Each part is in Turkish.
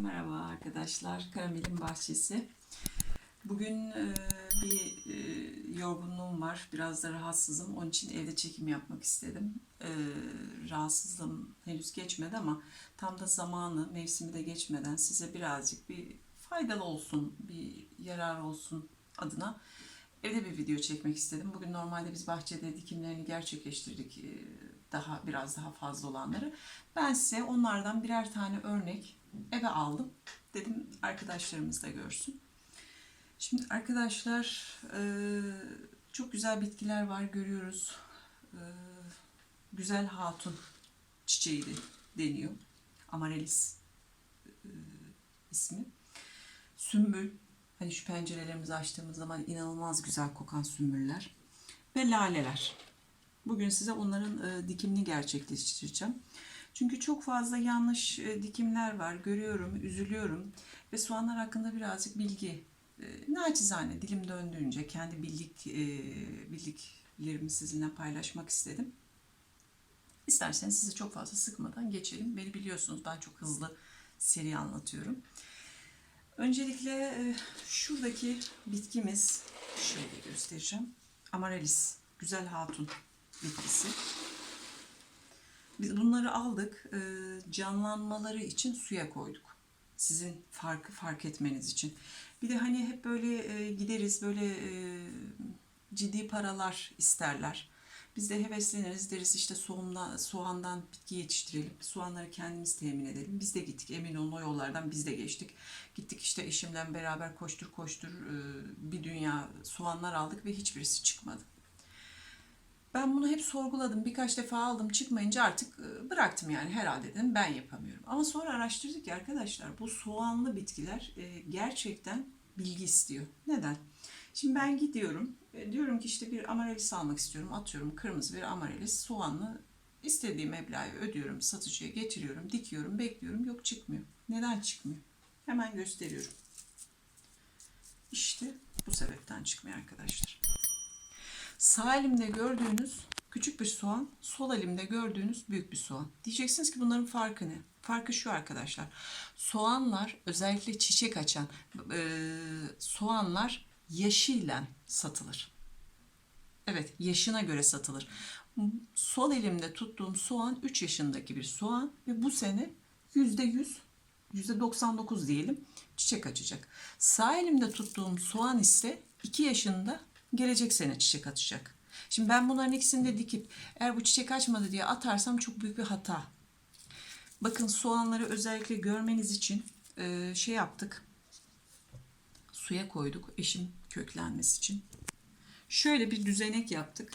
merhaba arkadaşlar. Karamelin Bahçesi. Bugün e, bir e, yorgunluğum var. Biraz da rahatsızım. Onun için evde çekim yapmak istedim. E, rahatsızlığım henüz geçmedi ama tam da zamanı, mevsimi de geçmeden size birazcık bir faydalı olsun, bir yarar olsun adına evde bir video çekmek istedim. Bugün normalde biz bahçede dikimlerini gerçekleştirdik. e, daha biraz daha fazla olanları. Ben size onlardan birer tane örnek eve aldım. Dedim arkadaşlarımız da görsün. Şimdi arkadaşlar e, çok güzel bitkiler var görüyoruz. E, Güzel hatun çiçeği de deniyor. Amarellis e, ismi. Sümbül. Hani şu pencerelerimizi açtığımız zaman inanılmaz güzel kokan sümbüller. Ve laleler. Bugün size onların e, dikimini gerçekleştireceğim. Çünkü çok fazla yanlış e, dikimler var. Görüyorum, üzülüyorum. Ve soğanlar hakkında birazcık bilgi, e, naçizane dilim döndüğünce kendi bildik, bildiklerimi sizinle paylaşmak istedim. İsterseniz sizi çok fazla sıkmadan geçelim. Beni biliyorsunuz ben çok hızlı seri anlatıyorum. Öncelikle şuradaki bitkimiz şöyle göstereceğim. Amarellis, güzel hatun bitkisi. Biz bunları aldık, e, canlanmaları için suya koyduk. Sizin farkı fark etmeniz için. Bir de hani hep böyle e, gideriz, böyle e, ciddi paralar isterler. Biz de hevesleniriz deriz işte soğandan, soğandan bitki yetiştirelim. Soğanları kendimiz temin edelim. Biz de gittik emin olun o yollardan biz de geçtik. Gittik işte eşimle beraber koştur koştur bir dünya soğanlar aldık ve hiçbirisi çıkmadı. Ben bunu hep sorguladım. Birkaç defa aldım çıkmayınca artık e, bıraktım yani herhalde dedim ben yapamıyorum. Ama sonra araştırdık ki arkadaşlar bu soğanlı bitkiler e, gerçekten bilgi istiyor. Neden? Şimdi ben gidiyorum e, diyorum ki işte bir amarellis almak istiyorum. Atıyorum kırmızı bir amarellis soğanlı istediğim meblağı ödüyorum satıcıya getiriyorum dikiyorum bekliyorum yok çıkmıyor. Neden çıkmıyor? Hemen gösteriyorum. İşte bu sebepten çıkmıyor arkadaşlar. Sağ elimde gördüğünüz küçük bir soğan, sol elimde gördüğünüz büyük bir soğan. Diyeceksiniz ki bunların farkı ne? Farkı şu arkadaşlar. Soğanlar özellikle çiçek açan e, soğanlar yaşıyla satılır. Evet yaşına göre satılır. Sol elimde tuttuğum soğan 3 yaşındaki bir soğan ve bu sene %100 %99 diyelim çiçek açacak. Sağ elimde tuttuğum soğan ise 2 yaşında gelecek sene çiçek açacak. Şimdi ben bunların ikisini de dikip eğer bu çiçek açmadı diye atarsam çok büyük bir hata. Bakın soğanları özellikle görmeniz için e, şey yaptık. Suya koyduk eşim köklenmesi için. Şöyle bir düzenek yaptık.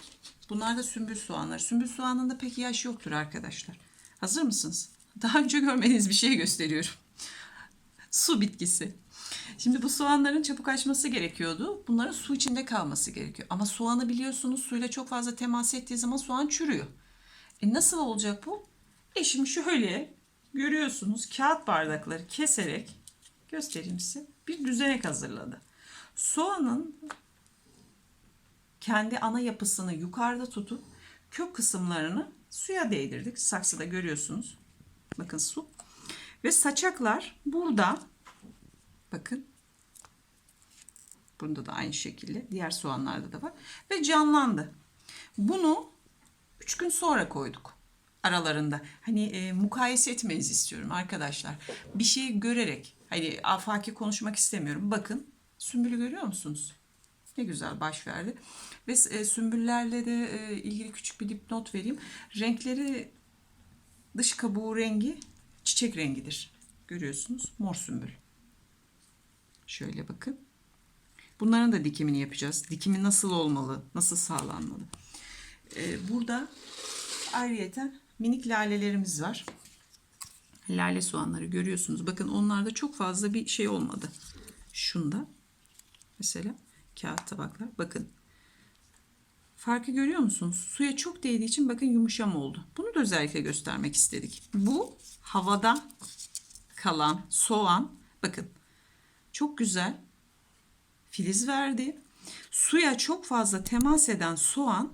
Bunlar da sümbül soğanlar. Sümbül soğanında pek yaş yoktur arkadaşlar. Hazır mısınız? Daha önce görmediğiniz bir şey gösteriyorum. Su bitkisi. Şimdi bu soğanların çabuk açması gerekiyordu. Bunların su içinde kalması gerekiyor. Ama soğanı biliyorsunuz suyla çok fazla temas ettiği zaman soğan çürüyor. E nasıl olacak bu? Eşim şöyle görüyorsunuz kağıt bardakları keserek göstereyim size bir düzenek hazırladı. Soğanın kendi ana yapısını yukarıda tutup kök kısımlarını suya değdirdik. Saksıda görüyorsunuz. Bakın su. Ve saçaklar burada bakın Bunda da aynı şekilde. Diğer soğanlarda da var. Ve canlandı. Bunu 3 gün sonra koyduk aralarında. Hani e, mukayese etmenizi istiyorum arkadaşlar. Bir şeyi görerek hani afaki konuşmak istemiyorum. Bakın sümbülü görüyor musunuz? Ne güzel baş verdi. Ve e, sümbüllerle de e, ilgili küçük bir dipnot vereyim. Renkleri dış kabuğu rengi çiçek rengidir. Görüyorsunuz mor sümbül. Şöyle bakın. Bunların da dikimini yapacağız. Dikimi nasıl olmalı, nasıl sağlanmalı. Ee, burada ayrıyeten minik lalelerimiz var. Lale soğanları görüyorsunuz. Bakın onlarda çok fazla bir şey olmadı. Şunda mesela kağıt tabaklar. Bakın farkı görüyor musunuz? Suya çok değdiği için bakın yumuşam oldu. Bunu da özellikle göstermek istedik. Bu havada kalan soğan bakın çok güzel filiz verdi. Suya çok fazla temas eden soğan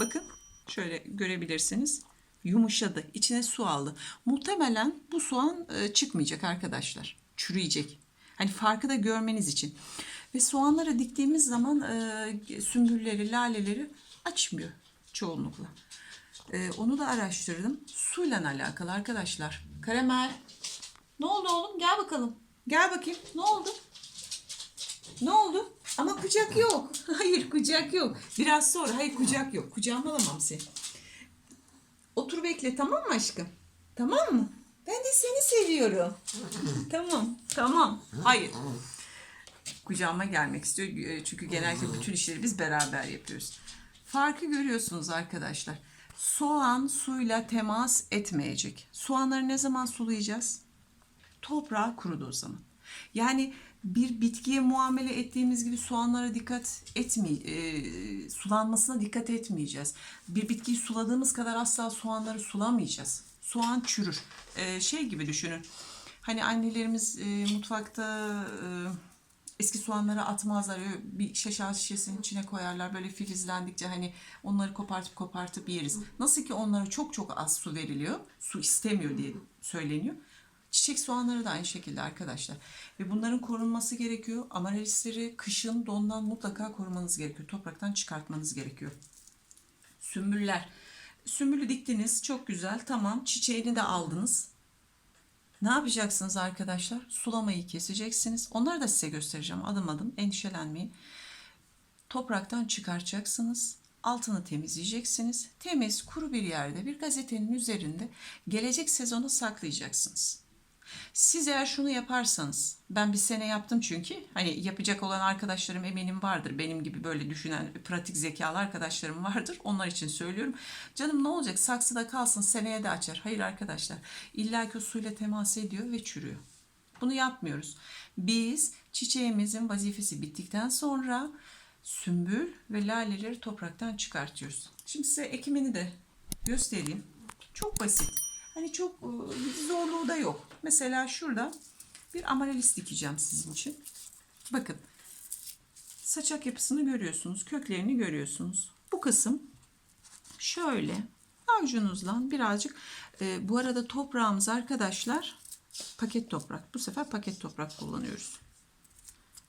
bakın şöyle görebilirsiniz. Yumuşadı. İçine su aldı. Muhtemelen bu soğan e, çıkmayacak arkadaşlar. Çürüyecek. Hani farkı da görmeniz için. Ve soğanları diktiğimiz zaman e, sümbülleri, laleleri açmıyor çoğunlukla. E, onu da araştırdım. Suyla alakalı arkadaşlar. Karamel. Ne oldu oğlum? Gel bakalım. Gel bakayım. Ne oldu? Ne oldu? Ama kucak yok. Hayır kucak yok. Biraz sonra. Hayır kucak yok. Kucağıma alamam seni. Otur bekle tamam mı aşkım? Tamam mı? Ben de seni seviyorum. tamam. Tamam. Hayır. Kucağıma gelmek istiyor. E, Çünkü genellikle bütün işleri biz beraber yapıyoruz. Farkı görüyorsunuz arkadaşlar. Soğan suyla temas etmeyecek. Sulanları ne zaman sulayacağız? Toprağı kuruduğu zaman. Yani bir bitkiye muamele ettiğimiz gibi soğanlara dikkat etme, e, sulanmasına dikkat etmeyeceğiz. Bir bitkiyi suladığımız kadar asla soğanları sulamayacağız. Soğan çürür. E, şey gibi düşünün. Hani annelerimiz e, mutfakta e, eski soğanları atmazlar. Bir şaşal şişesinin içine koyarlar. Böyle filizlendikçe hani onları kopartıp kopartıp yeriz. Nasıl ki onlara çok çok az su veriliyor. Su istemiyor diye söyleniyor. Çiçek soğanları da aynı şekilde arkadaşlar. Ve bunların korunması gerekiyor. Amaralisleri kışın dondan mutlaka korumanız gerekiyor. Topraktan çıkartmanız gerekiyor. Sümbüller. Sümbülü diktiniz. Çok güzel. Tamam. Çiçeğini de aldınız. Ne yapacaksınız arkadaşlar? Sulamayı keseceksiniz. Onları da size göstereceğim adım adım. Endişelenmeyin. Topraktan çıkartacaksınız. Altını temizleyeceksiniz. Temiz, kuru bir yerde bir gazetenin üzerinde gelecek sezonu saklayacaksınız. Siz eğer şunu yaparsanız, ben bir sene yaptım çünkü, hani yapacak olan arkadaşlarım eminim vardır. Benim gibi böyle düşünen pratik zekalı arkadaşlarım vardır. Onlar için söylüyorum. Canım ne olacak saksıda kalsın seneye de açar. Hayır arkadaşlar illa ki suyla temas ediyor ve çürüyor. Bunu yapmıyoruz. Biz çiçeğimizin vazifesi bittikten sonra sümbül ve laleleri topraktan çıkartıyoruz. Şimdi size ekimini de göstereyim. Çok basit. Hani çok e, zorluğu da yok. Mesela şurada bir amarellis dikeceğim sizin için. Bakın. Saçak yapısını görüyorsunuz. Köklerini görüyorsunuz. Bu kısım şöyle avucunuzla birazcık e, bu arada toprağımız arkadaşlar paket toprak. Bu sefer paket toprak kullanıyoruz.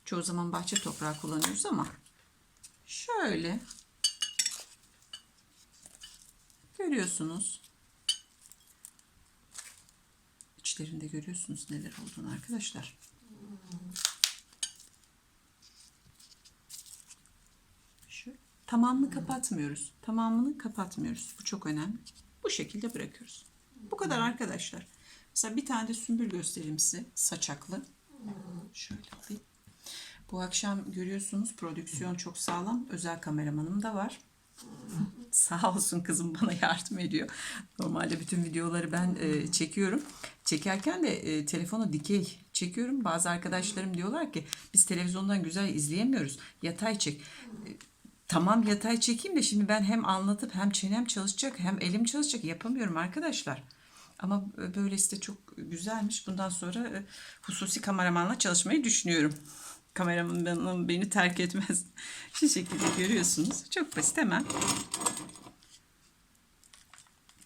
Çoğu zaman bahçe toprağı kullanıyoruz ama şöyle görüyorsunuz. İçlerinde görüyorsunuz neler olduğunu arkadaşlar. Şu tamamını kapatmıyoruz. Tamamını kapatmıyoruz. Bu çok önemli. Bu şekilde bırakıyoruz. Bu kadar arkadaşlar. Mesela bir tane de sümbül göstereyim size. Saçaklı. Şöyle alayım. Bu akşam görüyorsunuz prodüksiyon çok sağlam. Özel kameramanım da var. Sağ olsun kızım bana yardım ediyor. Normalde bütün videoları ben e, çekiyorum. Çekerken de e, telefonu dikey çekiyorum. Bazı arkadaşlarım diyorlar ki biz televizyondan güzel izleyemiyoruz. Yatay çek. E, tamam yatay çekeyim de şimdi ben hem anlatıp hem çenem çalışacak hem elim çalışacak yapamıyorum arkadaşlar. Ama böylesi de çok güzelmiş. Bundan sonra e, hususi kameramanla çalışmayı düşünüyorum. Kameramanım beni terk etmez. Şu şekilde görüyorsunuz. Çok basit hemen.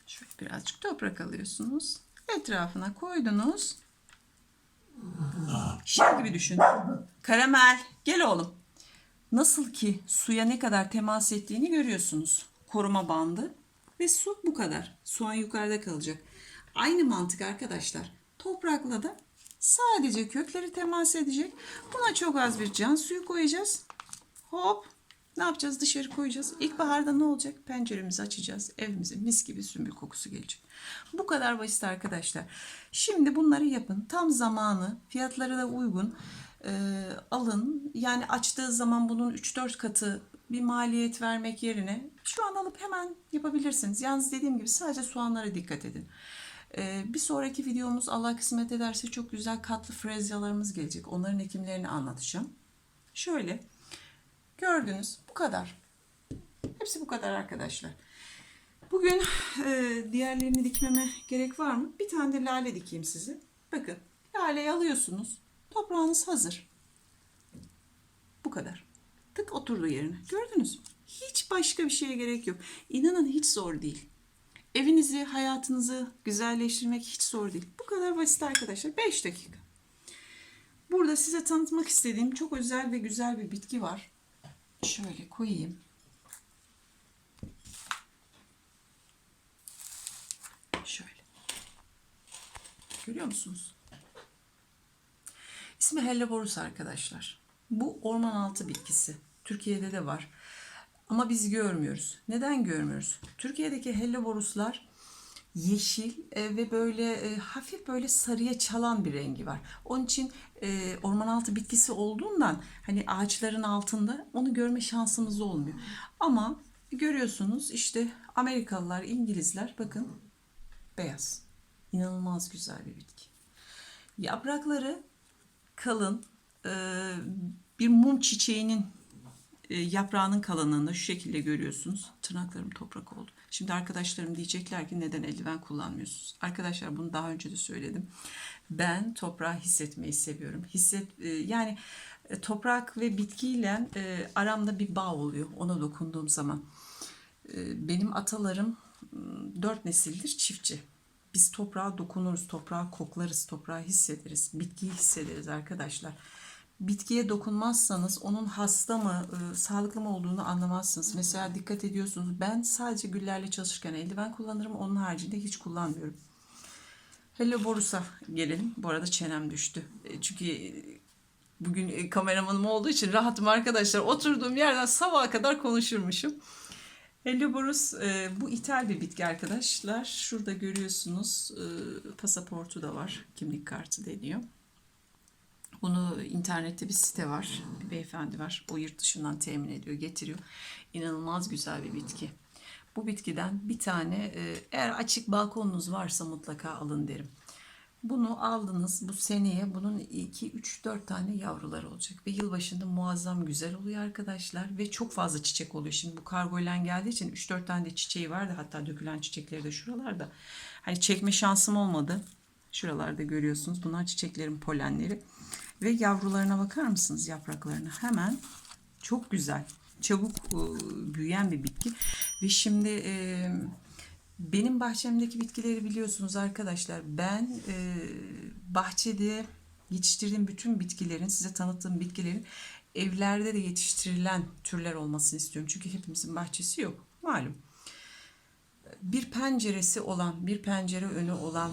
Şöyle birazcık toprak alıyorsunuz. Etrafına koydunuz. Şey gibi düşün. Karamel gel oğlum. Nasıl ki suya ne kadar temas ettiğini görüyorsunuz. Koruma bandı ve su bu kadar. Soğan yukarıda kalacak. Aynı mantık arkadaşlar. Toprakla da sadece kökleri temas edecek. Buna çok az bir can suyu koyacağız. Hop ne yapacağız? Dışarı koyacağız. İlkbaharda ne olacak? Penceremizi açacağız. Evimize mis gibi sümbül kokusu gelecek. Bu kadar basit arkadaşlar. Şimdi bunları yapın. Tam zamanı, fiyatları da uygun. Ee, alın. Yani açtığı zaman bunun 3-4 katı bir maliyet vermek yerine şu an alıp hemen yapabilirsiniz. Yalnız dediğim gibi sadece soğanlara dikkat edin. Ee, bir sonraki videomuz Allah kısmet ederse çok güzel katlı frezyalarımız gelecek. Onların ekimlerini anlatacağım. Şöyle gördünüz bu kadar. Hepsi bu kadar arkadaşlar. Bugün e, diğerlerini dikmeme gerek var mı? Bir tane de lale dikeyim size. Bakın laleyi alıyorsunuz. Toprağınız hazır. Bu kadar. Tık oturdu yerine. Gördünüz mü? Hiç başka bir şeye gerek yok. İnanın hiç zor değil. Evinizi, hayatınızı güzelleştirmek hiç zor değil. Bu kadar basit arkadaşlar. 5 dakika. Burada size tanıtmak istediğim çok özel ve güzel bir bitki var. Şöyle koyayım. Şöyle. Görüyor musunuz? İsmi Helleborus arkadaşlar. Bu orman altı bitkisi. Türkiye'de de var. Ama biz görmüyoruz. Neden görmüyoruz? Türkiye'deki helleboruslar yeşil e, ve böyle e, hafif böyle sarıya çalan bir rengi var. Onun için e, orman altı bitkisi olduğundan hani ağaçların altında onu görme şansımız olmuyor. Ama görüyorsunuz işte Amerikalılar, İngilizler bakın beyaz. İnanılmaz güzel bir bitki. Yaprakları kalın bir mum çiçeğinin yaprağının kalınlığında şu şekilde görüyorsunuz. Tırnaklarım toprak oldu. Şimdi arkadaşlarım diyecekler ki neden eldiven kullanmıyorsunuz? Arkadaşlar bunu daha önce de söyledim. Ben toprağı hissetmeyi seviyorum. Hisset e, yani e, toprak ve bitkiyle e, aramda bir bağ oluyor ona dokunduğum zaman. E, benim atalarım m, dört nesildir çiftçi. Biz toprağa dokunuruz, toprağı koklarız, toprağı hissederiz, bitkiyi hissederiz arkadaşlar. Bitkiye dokunmazsanız onun hasta mı, e, sağlıklı mı olduğunu anlamazsınız. Mesela dikkat ediyorsunuz. Ben sadece güllerle çalışırken eldiven kullanırım. Onun haricinde hiç kullanmıyorum. Hello Borus'a gelelim. Bu arada çenem düştü. E, Çünkü e, bugün kameramanım olduğu için rahatım arkadaşlar. Oturduğum yerden sabaha kadar konuşurmuşum. Helleborus e, bu ithal bir bitki arkadaşlar. Şurada görüyorsunuz pasaportu da var. Kimlik kartı deniyor. Bunu internette bir site var. Bir beyefendi var. O yurt dışından temin ediyor, getiriyor. İnanılmaz güzel bir bitki. Bu bitkiden bir tane e, eğer açık balkonunuz varsa mutlaka alın derim. Bunu aldınız bu seneye bunun 2 3 4 tane yavruları olacak ve yılbaşında muazzam güzel oluyor arkadaşlar ve çok fazla çiçek oluyor. Şimdi bu kargoyla geldiği için 3 4 tane de çiçeği vardı hatta dökülen çiçekleri de şuralarda. Hani çekme şansım olmadı. Şuralarda görüyorsunuz. Bunlar çiçeklerin polenleri. Ve yavrularına bakar mısınız yapraklarına? Hemen çok güzel. Çabuk e, büyüyen bir bitki. Ve şimdi e, benim bahçemdeki bitkileri biliyorsunuz arkadaşlar. Ben e, bahçede yetiştirdiğim bütün bitkilerin, size tanıttığım bitkilerin evlerde de yetiştirilen türler olmasını istiyorum. Çünkü hepimizin bahçesi yok. Malum bir penceresi olan, bir pencere önü olan,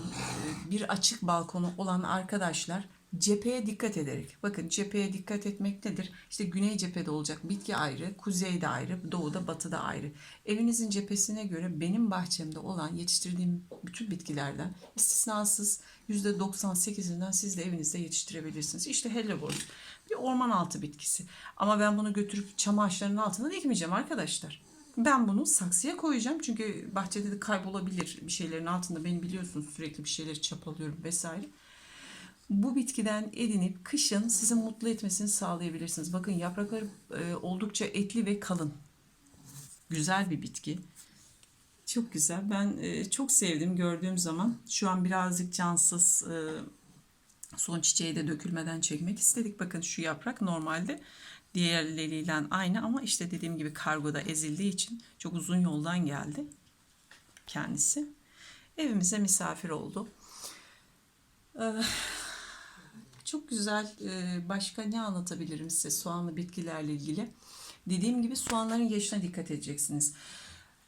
bir açık balkonu olan arkadaşlar cepheye dikkat ederek. Bakın cepheye dikkat etmek nedir? İşte güney cephede olacak bitki ayrı, kuzeyde ayrı, doğuda, batıda ayrı. Evinizin cephesine göre benim bahçemde olan yetiştirdiğim bütün bitkilerden istisnasız %98'inden siz de evinizde yetiştirebilirsiniz. İşte helleborus bir orman altı bitkisi. Ama ben bunu götürüp çam ağaçlarının altına dikmeyeceğim arkadaşlar. Ben bunu saksıya koyacağım çünkü bahçede de kaybolabilir bir şeylerin altında. Beni biliyorsunuz sürekli bir şeyleri çapalıyorum vesaire. Bu bitkiden edinip kışın sizi mutlu etmesini sağlayabilirsiniz. Bakın yaprakları e, oldukça etli ve kalın. Güzel bir bitki. Çok güzel. Ben e, çok sevdim gördüğüm zaman. Şu an birazcık cansız e, son çiçeği de dökülmeden çekmek istedik. Bakın şu yaprak normalde diğerleriyle aynı ama işte dediğim gibi kargoda ezildiği için çok uzun yoldan geldi kendisi. Evimize misafir oldu. Ee, çok güzel. Ee, başka ne anlatabilirim size soğanlı bitkilerle ilgili? Dediğim gibi soğanların yaşına dikkat edeceksiniz.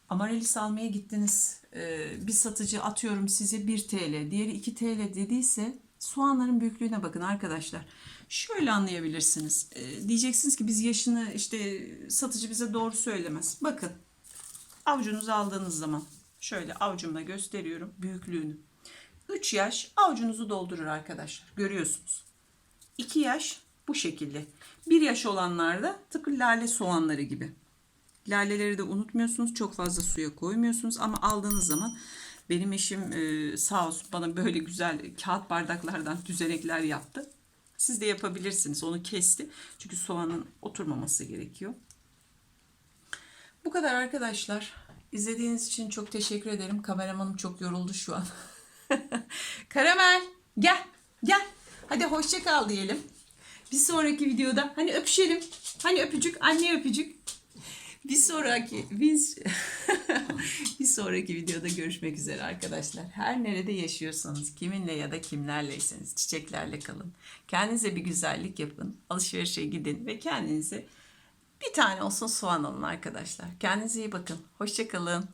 Amarellis almaya gittiniz. Ee, bir satıcı atıyorum size 1 TL, diğeri 2 TL dediyse soğanların büyüklüğüne bakın arkadaşlar. Şöyle anlayabilirsiniz. Ee, diyeceksiniz ki biz yaşını işte satıcı bize doğru söylemez. Bakın avucunuzu aldığınız zaman şöyle avucumla gösteriyorum büyüklüğünü. 3 yaş avucunuzu doldurur arkadaşlar. Görüyorsunuz. 2 yaş bu şekilde. 1 yaş olanlar da tıpkı lale soğanları gibi. Laleleri de unutmuyorsunuz. Çok fazla suya koymuyorsunuz ama aldığınız zaman benim eşim e, sağ olsun bana böyle güzel kağıt bardaklardan düzenekler yaptı. Siz de yapabilirsiniz. Onu kesti. Çünkü soğanın oturmaması gerekiyor. Bu kadar arkadaşlar. İzlediğiniz için çok teşekkür ederim. Kameramanım çok yoruldu şu an. Karamel gel gel. Hadi hoşça kal diyelim. Bir sonraki videoda hani öpüşelim. Hani öpücük anne öpücük. Bir sonraki biz bir sonraki videoda görüşmek üzere arkadaşlar. Her nerede yaşıyorsanız, kiminle ya da kimlerleyseniz çiçeklerle kalın. Kendinize bir güzellik yapın. Alışverişe gidin ve kendinize bir tane olsun soğan alın arkadaşlar. Kendinize iyi bakın. Hoşçakalın.